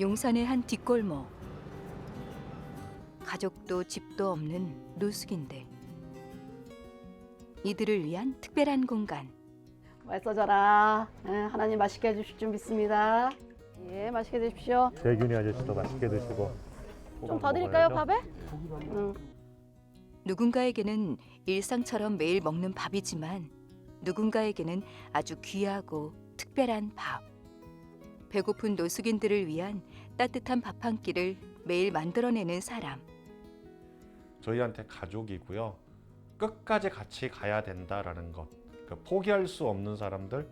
용산의 한 뒷골목. 가족도 집도 없는 노숙인들. 이들을 위한 특별한 공간. 맛있어져라. 예, 하나님 맛있게 해주실 줄 믿습니다. 예, 맛있게 드십시오. 재균이 아저씨도 맛있게 드시고 좀 더 드릴까요, 밥에? 응. 누군가에게는 일상처럼 매일 먹는 밥이지만 누군가에게는 아주 귀하고 특별한 밥. 배고픈 노숙인들을 위한 따뜻한 밥 한 끼를 매일 만들어내는 사람. 저희한테 가족이고요. 끝까지 같이 가야 된다라는 것. 그 포기할 수 없는 사람들.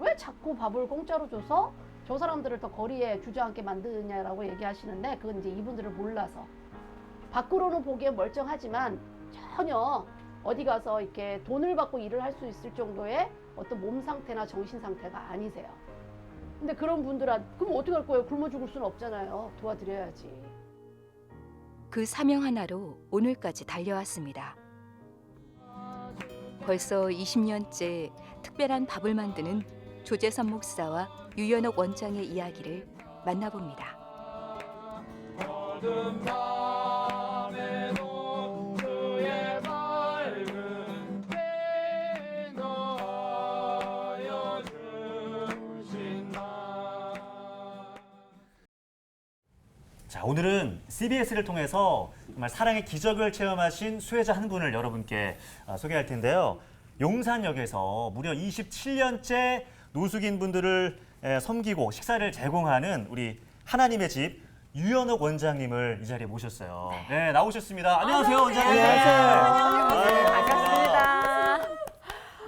왜 자꾸 밥을 공짜로 줘서 저 사람들을 더 거리에 주저앉게 만드냐라고 얘기하시는데 그건 이제 이분들을 몰라서 밖으로는 보기에 멀쩡하지만 전혀 어디 가서 이렇게 돈을 받고 일을 할 수 있을 정도의 어떤 몸 상태나 정신 상태가 아니세요. 근데 그런 분들한 그럼 어떻게 할 거예요? 굶어 죽을 수는 없잖아요. 도와드려야지. 그 사명 하나로 오늘까지 달려왔습니다. 벌써 20년째 특별한 밥을 만드는 조재선 목사와 유연옥 원장의 이야기를 만나봅니다. 자, 오늘은 CBS를 통해서 정말 사랑의 기적을 체험하신 수혜자 한 분을 여러분께 아, 소개할 텐데요. 용산역에서 무려 27년째 노숙인 분들을 에, 섬기고 식사를 제공하는 우리 하나님의 집 유연옥 원장님을 이 자리에 모셨어요. 네, 나오셨습니다. 안녕하세요, 원장님. 안녕하세요. 네, 반갑습니다.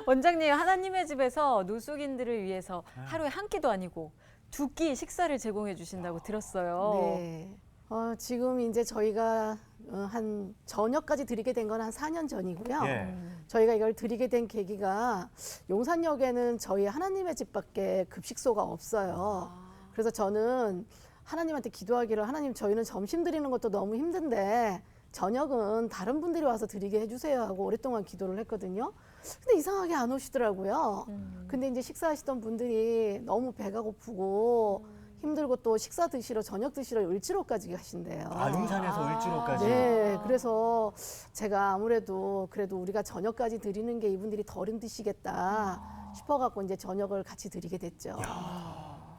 원장님 하나님의 집에서 노숙인들을 위해서 하루에 한 끼도 아니고 두 끼 식사를 제공해 주신다고 들었어요. 네. 어, 지금 이제 저희가 어, 한 저녁까지 드리게 된 건 한 4년 전이고요. 예. 저희가 이걸 드리게 된 계기가 용산역에는 저희 하나님의 집밖에 급식소가 없어요. 그래서 저는 하나님한테 기도하기를 하나님 저희는 점심 드리는 것도 너무 힘든데 저녁은 다른 분들이 와서 드리게 해주세요 하고 오랫동안 기도를 했거든요. 근데 이상하게 안 오시더라고요. 근데 이제 식사하시던 분들이 너무 배가 고프고 힘들고 또 식사 드시러 저녁 드시러 을지로까지 가신대요. 아, 용산에서 을지로까지. 네, 그래서 제가 아무래도 그래도 우리가 저녁까지 드리는 게 이분들이 덜 힘드시겠다 싶어갖고 이제 저녁을 같이 드리게 됐죠.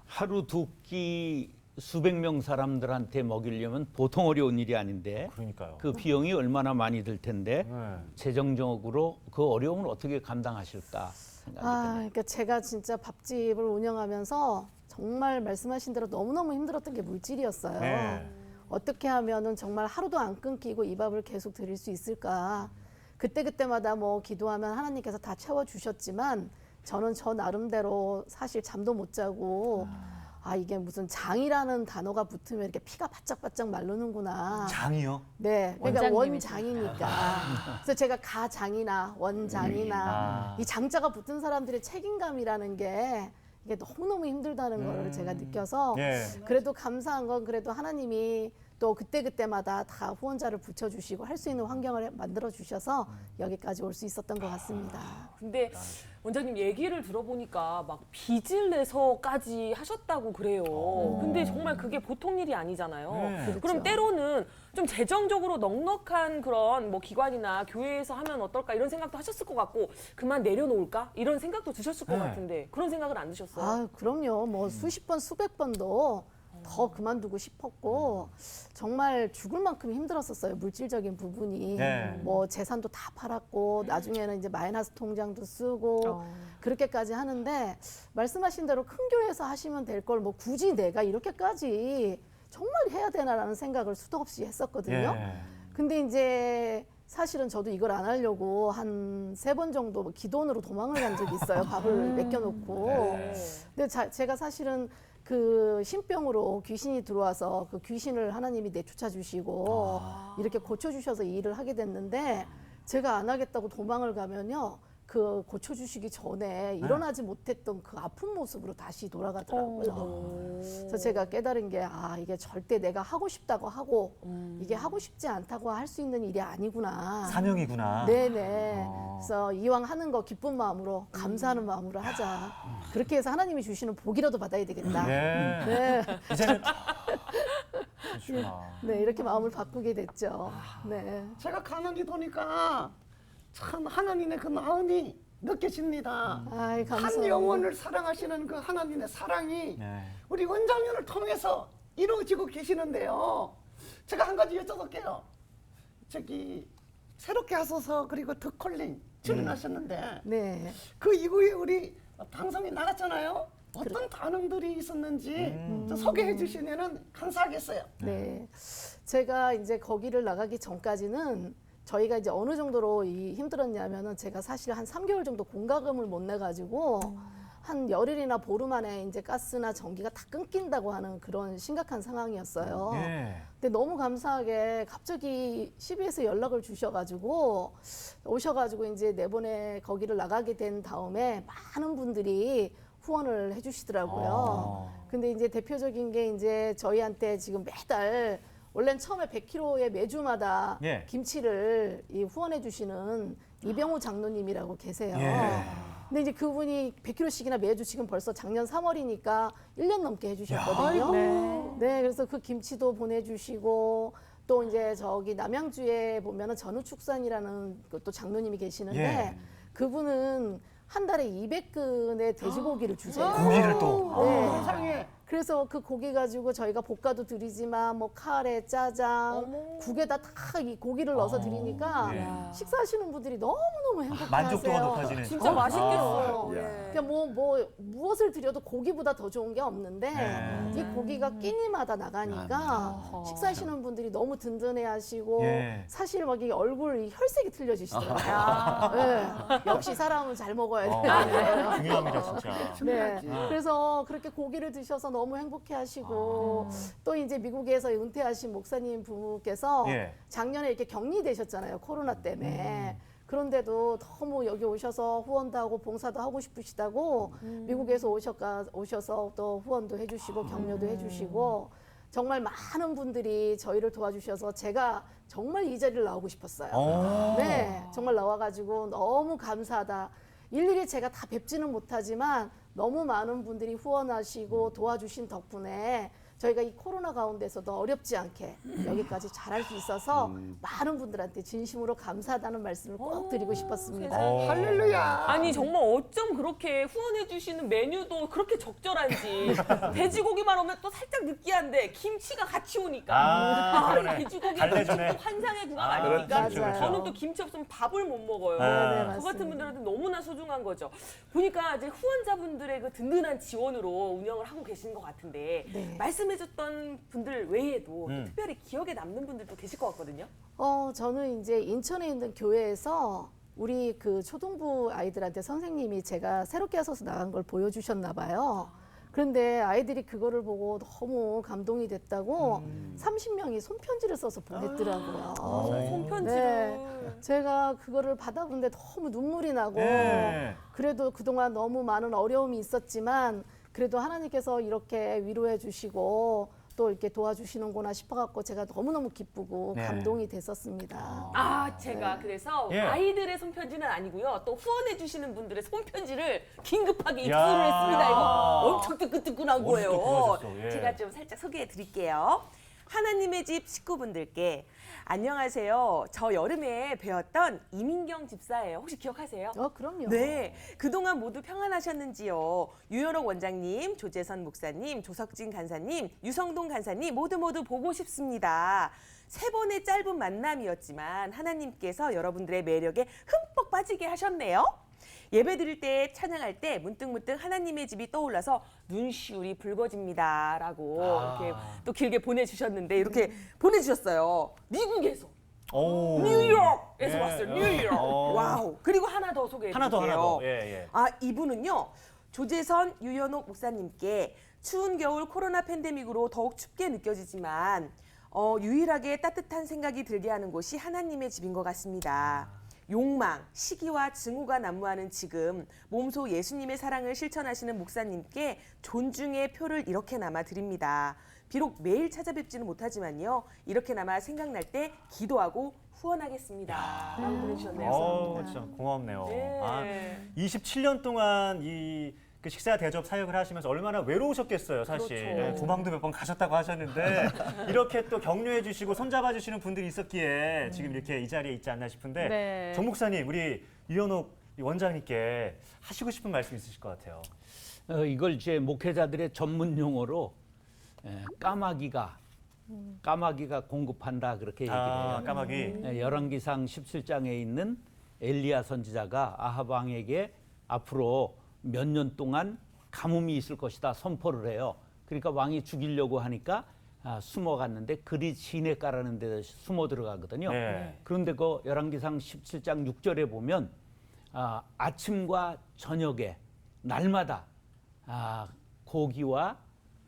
하루 두 끼 수백 명 사람들한테 먹이려면 보통 어려운 일이 아닌데 그러니까요. 그 비용이 얼마나 많이 들 텐데 네. 재정적으로 그 어려움을 어떻게 감당하실까 생각이 아, 드네요. 그러니까 제가 진짜 밥집을 운영하면서 정말 말씀하신 대로 너무너무 힘들었던 게 물질이었어요. 네. 어떻게 하면은 정말 하루도 안 끊기고 이 밥을 계속 드릴 수 있을까. 그때 그때마다 뭐 기도하면 하나님께서 다 채워 주셨지만 저는 저 나름대로 사실 잠도 못 자고 아, 이게 무슨 장이라는 단어가 붙으면 이렇게 피가 바짝바짝 마르는구나. 장이요? 네, 그러니까. 원장이니까. 그래서 제가 가장이나 원장이나 아. 이 장자가 붙은 사람들의 책임감이라는 게 이게 너무너무 힘들다는 걸 제가 느껴서 예. 그래도 감사한 건 그래도 하나님이 또 그때그때마다 다 후원자를 붙여주시고 할 수 있는 환경을 만들어 주셔서 여기까지 올 수 있었던 것 같습니다. 근데 원장님 얘기를 들어보니까 막 빚을 내서까지 하셨다고 그래요. 근데 정말 그게 보통 일이 아니잖아요. 네. 그렇죠. 그럼 때로는 좀 재정적으로 넉넉한 그런 뭐 기관이나 교회에서 하면 어떨까 이런 생각도 하셨을 것 같고 그만 내려놓을까 이런 생각도 드셨을 것 네. 같은데 그런 생각은 안 드셨어요? 아, 그럼요. 뭐 수십 번, 수백 번도 더 그만두고 싶었고 정말 죽을 만큼 힘들었었어요. 물질적인 부분이. 네. 뭐 재산도 다 팔았고 나중에는 이제 마이너스 통장도 쓰고 어. 그렇게까지 하는데 말씀하신 대로 큰 교회에서 하시면 될 걸 뭐 굳이 내가 이렇게까지 정말 해야 되나라는 생각을 수도 없이 했었거든요. 예. 근데 이제 사실은 저도 이걸 안 하려고 한 세 번 정도 뭐 기돈으로 도망을 간 적이 있어요. 밥을 맡겨놓고. 네. 근데 자- 제가 사실은 그 신병으로 귀신이 들어와서 그 귀신을 하나님이 내쫓아 주시고 이렇게 고쳐 주셔서 이 일을 하게 됐는데 제가 안 하겠다고 도망을 가면요. 그 고쳐 주시기 전에 일어나지 못했던 그 아픈 모습으로 다시 돌아가더라고요. 그래서 제가 깨달은 게 아 이게 절대 내가 하고 싶다고 하고 이게 하고 싶지 않다고 할 수 있는 일이 아니구나. 사명이구나. 네네. 어. 그래서 이왕 하는 거 기쁜 마음으로 감사하는 마음으로 하자. 그렇게 해서 하나님이 주시는 복이라도 받아야 되겠다. 예. 네. 이제는 그러시구나. 네, 이렇게 마음을 바꾸게 됐죠. 아. 네. 제가 가만히 보니까 참 하나님의 그 마음이 느껴집니다. 아이, 한 감사합니다. 영혼을 사랑하시는 그 하나님의 사랑이 네. 우리 원장님을 통해서 이루어지고 계시는데요. 제가 한 가지 여쭤볼게요. 저기 새롭게 하소서 그리고 더 콜링 출연하셨는데 네. 그 이후에 우리 방송이 나갔잖아요. 어떤 반응들이 있었는지 좀 소개해 주시면 감사하겠어요. 네. 제가 이제 거기를 나가기 전까지는 저희가 이제 어느 정도로 이 힘들었냐면은 제가 사실 한 3개월 정도 공과금을 못 내가지고 한 열흘이나 보름 안에 이제 가스나 전기가 다 끊긴다고 하는 그런 심각한 상황이었어요. 예. 근데 너무 감사하게 갑자기 CBS 연락을 주셔가지고 오셔가지고 이제 내보내 거기를 나가게 된 다음에 많은 분들이 후원을 해주시더라고요. 아. 근데 이제 대표적인 게 이제 저희한테 지금 매달 원래는 처음에 100kg에 매주마다 예. 김치를 이 후원해 주시는 이병우 장로님이라고 계세요. 예. 근데 이제 그분이 100kg씩이나 매주 지금 벌써 작년 3월이니까 1년 넘게 해주셨거든요. 네. 네, 그래서 그 김치도 보내주시고 또 이제 저기 남양주에 보면은 전우축산이라는 그또 장로님이 계시는데 예. 그분은 한 달에 200근의 돼지고기를 주세요. 고기를 또. 네. 세상에 그래서 그 고기 가지고 저희가 볶아도 드리지만 뭐 카레, 짜장, 어머. 국에다 다 이 고기를 넣어서 드리니까 예. 식사하시는 분들이 너무너무 행복해하세요. 만족도가 높아지는. 진짜 맛있겠어요. 아. 예. 그러니까 뭐, 뭐 무엇을 드려도 고기보다 더 좋은 게 없는데 네. 이 고기가 끼니마다 나가니까 식사하시는 분들이 너무 든든해하시고 예. 사실 막 이 얼굴 이 혈색이 틀려지시더라고요. 네. 역시 사람은 잘 먹어야 어, 돼요. 중요합니다, 진짜. 네. 그래서 그렇게 고기를 드셔서 너무 행복해 하시고 또 이제 미국에서 은퇴하신 목사님 부부께서 예. 작년에 이렇게 격리되셨잖아요 코로나 때문에. 그런데도 너무 여기 오셔서 후원도 하고 봉사도 하고 싶으시다고 미국에서 오셔가 오셔서 또 후원도 해주시고 격려도 해주시고 정말 많은 분들이 저희를 도와주셔서 제가 정말 이 자리를 나오고 싶었어요. 어. 네, 정말 나와가지고 너무 감사하다. 일일이 제가 다 뵙지는 못하지만 너무 많은 분들이 후원하시고 도와주신 덕분에 저희가 이 코로나 가운데서도 어렵지 않게 여기까지 잘할 수 있어서 많은 분들한테 진심으로 감사하다는 말씀을 꼭 드리고 싶었습니다. 어. 할렐루야. 아니 정말 어쩜 그렇게 후원해 주시는 메뉴도 그렇게 적절한지 돼지고기만 오면 또 살짝 느끼한데 김치가 같이 오니까 아, 그러네. 돼지고기. 또 환상의 구간 아, 아, 닙니까 그렇죠, 그렇죠. 저는 또 김치 없으면 밥을 못 먹어요. 네, 네, 저 맞습니다. 같은 분들한테 너무나 소중한 거죠. 보니까 이제 후원자분들의 그 든든한 지원으로 운영을 하고 계신 것 같은데 네. 말씀 해줬던 분들 외에도 음. 특별히 기억에 남는 분들도 계실 것 같거든요. 어, 저는 이제 인천에 있는 교회에서 우리 그 초등부 아이들한테 선생님이 제가 새롭게 하셔서 나간 걸 보여주셨나 봐요. 그런데 아이들이 그거를 보고 너무 감동이 됐다고 음. 30명이 손편지를 써서 보냈더라고요. 어. 손편지를 네. 제가 그거를 받아보는데 너무 눈물이 나고 네. 그래도 그동안 너무 많은 어려움이 있었지만 그래도 하나님께서 이렇게 위로해 주시고 또 이렇게 도와주시는구나 싶어갖고 제가 너무너무 기쁘고 네. 감동이 됐었습니다. 아, 제가 그래서 예. 아이들의 손편지는 아니고요. 또 후원해 주시는 분들의 손편지를 긴급하게 야. 입수를 했습니다. 이거 엄청 뜨끈뜨끈한 거예요. 예. 제가 좀 살짝 소개해 드릴게요. 하나님의 집 식구분들께 안녕하세요. 저 여름에 배웠던 이민경 집사예요. 혹시 기억하세요? 어, 그럼요. 네, 그동안 모두 평안하셨는지요? 유현옥 원장님, 조재선 목사님, 조석진 간사님, 유성동 간사님 모두 모두 보고 싶습니다. 세 번의 짧은 만남이었지만 하나님께서 여러분들의 매력에 흠뻑 빠지게 하셨네요. 예배 드릴 때 찬양할 때 문득문득 하나님의 집이 떠올라서 눈시울이 붉어집니다라고 아. 이렇게 또 길게 보내주셨는데 이렇게 보내주셨어요. 미국에서 오. 뉴욕에서 예, 왔어요. 예. 뉴욕. 어. 와우. 그리고 하나 더 소개해 하나 더, 드릴게요. 하나 더. 예, 예. 아, 이분은요. 조재선 유연옥 목사님께 추운 겨울 코로나 팬데믹으로 더욱 춥게 느껴지지만 어, 유일하게 따뜻한 생각이 들게 하는 곳이 하나님의 집인 것 같습니다. 욕망, 시기와 증오가 난무하는 지금 몸소 예수님의 사랑을 실천하시는 목사님께 존중의 표를 이렇게나마 드립니다. 비록 매일 찾아뵙지는 못하지만요. 이렇게나마 생각날 때 기도하고 후원하겠습니다. 라고 보내주셨네요. 어, 진짜 고맙네요. 네. 아, 27년 동안 이 그 식사 대접 사역을 하시면서 얼마나 외로우셨겠어요, 사실. 그렇죠. 네, 도망도 몇 번 가셨다고 하셨는데 이렇게 또 격려해 주시고 손잡아 주시는 분들이 있었기에 지금 이렇게 이 자리에 있지 않나 싶은데 네. 정 목사님, 우리 유현옥 원장님께 하시고 싶은 말씀 있으실 것 같아요. 어, 이걸 제 목회자들의 전문 용어로 에, 까마귀가 까마귀가 공급한다 그렇게 얘기를 아, 해요. 까마귀. 에, 열왕기상 17장에 있는 엘리야 선지자가 아합 왕에게 앞으로 몇 년 동안 가뭄이 있을 것이다 선포를 해요. 그러니까 왕이 죽이려고 하니까 아, 숨어갔는데 그리 시내가라는 데 숨어 들어가거든요. 네. 그런데 그 열왕기상 17장 6절에 보면 아, 아침과 저녁에 날마다 아, 고기와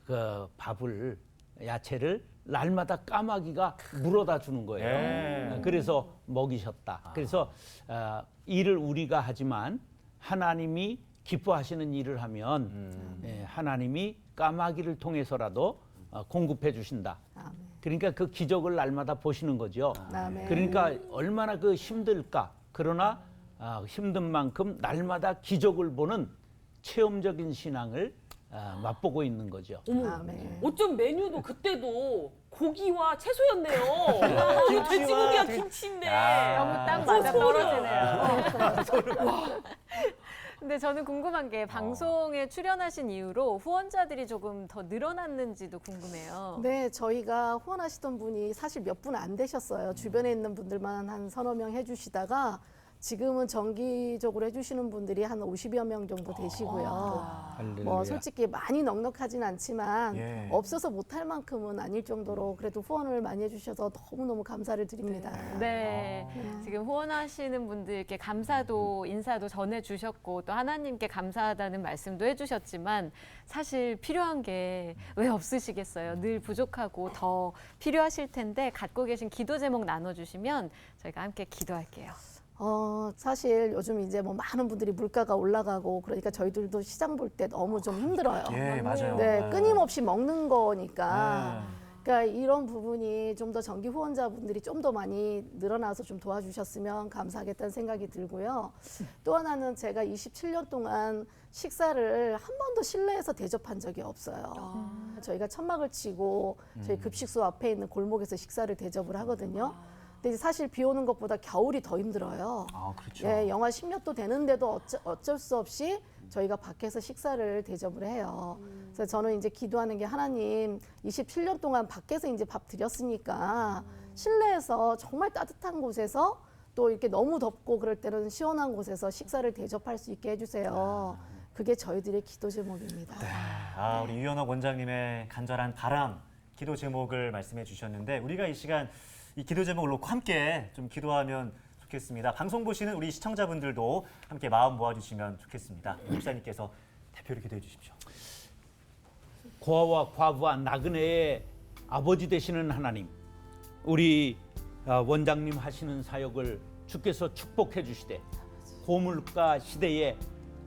그 밥을 야채를 날마다 까마귀가 물어다 주는 거예요. 네. 아, 그래서 먹이셨다. 그래서 아, 일을 우리가 하지만 하나님이 기뻐하시는 일을 하면 예, 하나님이 까마귀를 통해서라도 어, 공급해 주신다. 아멘. 그러니까 그 기적을 날마다 보시는 거죠. 아멘. 그러니까 얼마나 그 힘들까. 그러나 아, 힘든 만큼 날마다 기적을 보는 체험적인 신앙을 아, 맛보고 있는 거죠. 아멘. 어쩜 메뉴도 그때도 고기와 채소였네요. 돼지고기와 김치인데. 야. 너무 딱 어, 맞아. 떨어지네요. 근데 저는 궁금한 게 방송에 출연하신 이후로 후원자들이 조금 더 늘어났는지도 궁금해요. 네, 저희가 후원하시던 분이 사실 몇 분 안 되셨어요. 주변에 있는 분들만 한 서너 명 해주시다가 지금은 정기적으로 해주시는 분들이 한 50여 명 정도 되시고요. 할렐루야. 뭐 솔직히 많이 넉넉하진 않지만 예. 없어서 못할 만큼은 아닐 정도로 그래도 후원을 많이 해주셔서 너무너무 감사를 드립니다. 네. 지금 후원하시는 분들께 감사도 인사도 전해 주셨고 또 하나님께 감사하다는 말씀도 해 주셨지만 사실 필요한 게 왜 없으시겠어요. 늘 부족하고 더 필요하실 텐데 갖고 계신 기도 제목 나눠 주시면 저희가 함께 기도할게요. 어, 사실 요즘 이제 뭐 많은 분들이 물가가 올라가고 그러니까 저희들도 시장 볼 때 너무 좀 힘들어요. 예, 맞아요. 네, 끊임없이 먹는 거니까. 네. 그러니까 이런 부분이 좀 더 정기 후원자분들이 좀 더 많이 늘어나서 좀 도와주셨으면 감사하겠다는 생각이 들고요. 또 하나는 제가 27년 동안 식사를 한 번도 실내에서 대접한 적이 없어요. 저희가 천막을 치고 저희 급식소 앞에 있는 골목에서 식사를 대접을 하거든요. 근데 사실 비 오는 것보다 겨울이 더 힘들어요. 아, 그렇죠. 예, 영하 10몇 도 되는데도 어쩌, 어쩔 수 없이 저희가 밖에서 식사를 대접을 해요. 그래서 저는 이제 기도하는 게 하나님 27년 동안 밖에서 이제 밥 드렸으니까 실내에서 정말 따뜻한 곳에서 또 이렇게 너무 덥고 그럴 때는 시원한 곳에서 식사를 대접할 수 있게 해주세요. 그게 저희들의 기도 제목입니다. 아, 우리 유현옥 원장님의 간절한 바람, 기도 제목을 말씀해 주셨는데 우리가 이 시간 이 기도 제목을 놓고 함께 좀 기도하면 좋겠습니다. 방송 보시는 우리 시청자분들도 함께 마음 모아주시면 좋겠습니다. 목사님께서 대표로 기도해 주십시오. 고아와 과부와 나그네의 아버지 되시는 하나님, 우리 아, 원장님 하시는 사역을 주께서 축복해 주시되 고물가 시대에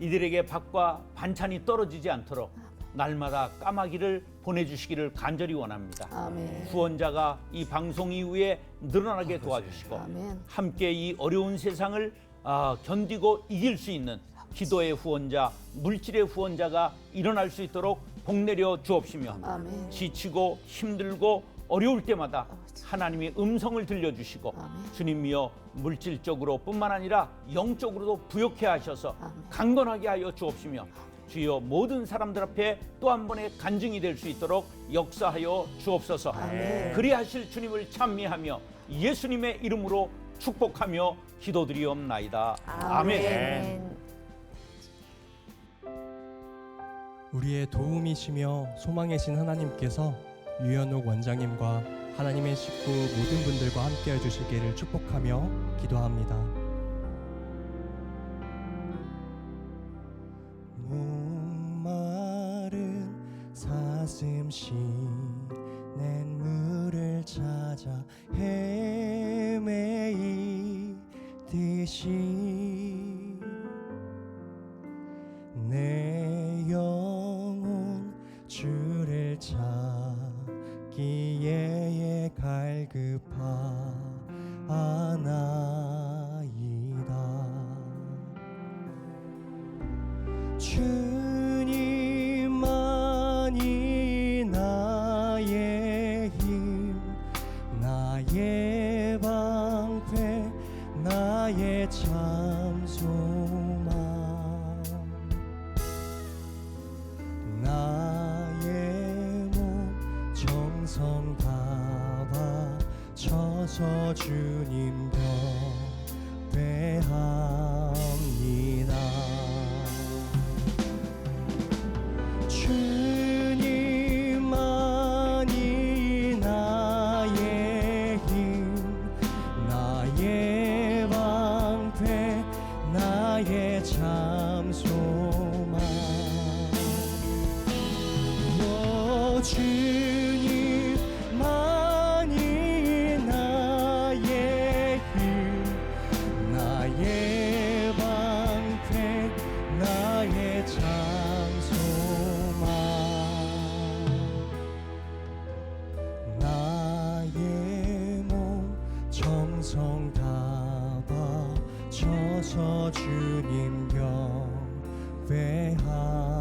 이들에게 밥과 반찬이 떨어지지 않도록 날마다 까마귀를 보내주시기를 간절히 원합니다. 아멘. 후원자가 이 방송 이후에 늘어나게 도와주시고 아멘. 함께 이 어려운 세상을 아, 견디고 이길 수 있는 기도의 후원자, 물질의 후원자가 일어날 수 있도록 복 내려 주옵시며 아멘. 지치고 힘들고 어려울 때마다 하나님의 음성을 들려주시고 아멘. 주님이여 물질적으로 뿐만 아니라 영적으로도 부욕해 하셔서. 강건하게 하여 주옵시며 주여 모든 사람들 앞에 또 한 번의 간증이 될 수 있도록 역사하여 주옵소서 아멘. 그리하실 주님을 찬미하며 예수님의 이름으로 축복하며 기도드리옵나이다 아멘. 네. 우리의 도움이시며 소망이신 하나님께서 유현옥 원장님과 하나님의 식구 모든 분들과 함께 해 주시기를 축복하며 기도합니다. 사슴 시낸 물을 찾아 헤매이듯이 주님 합니다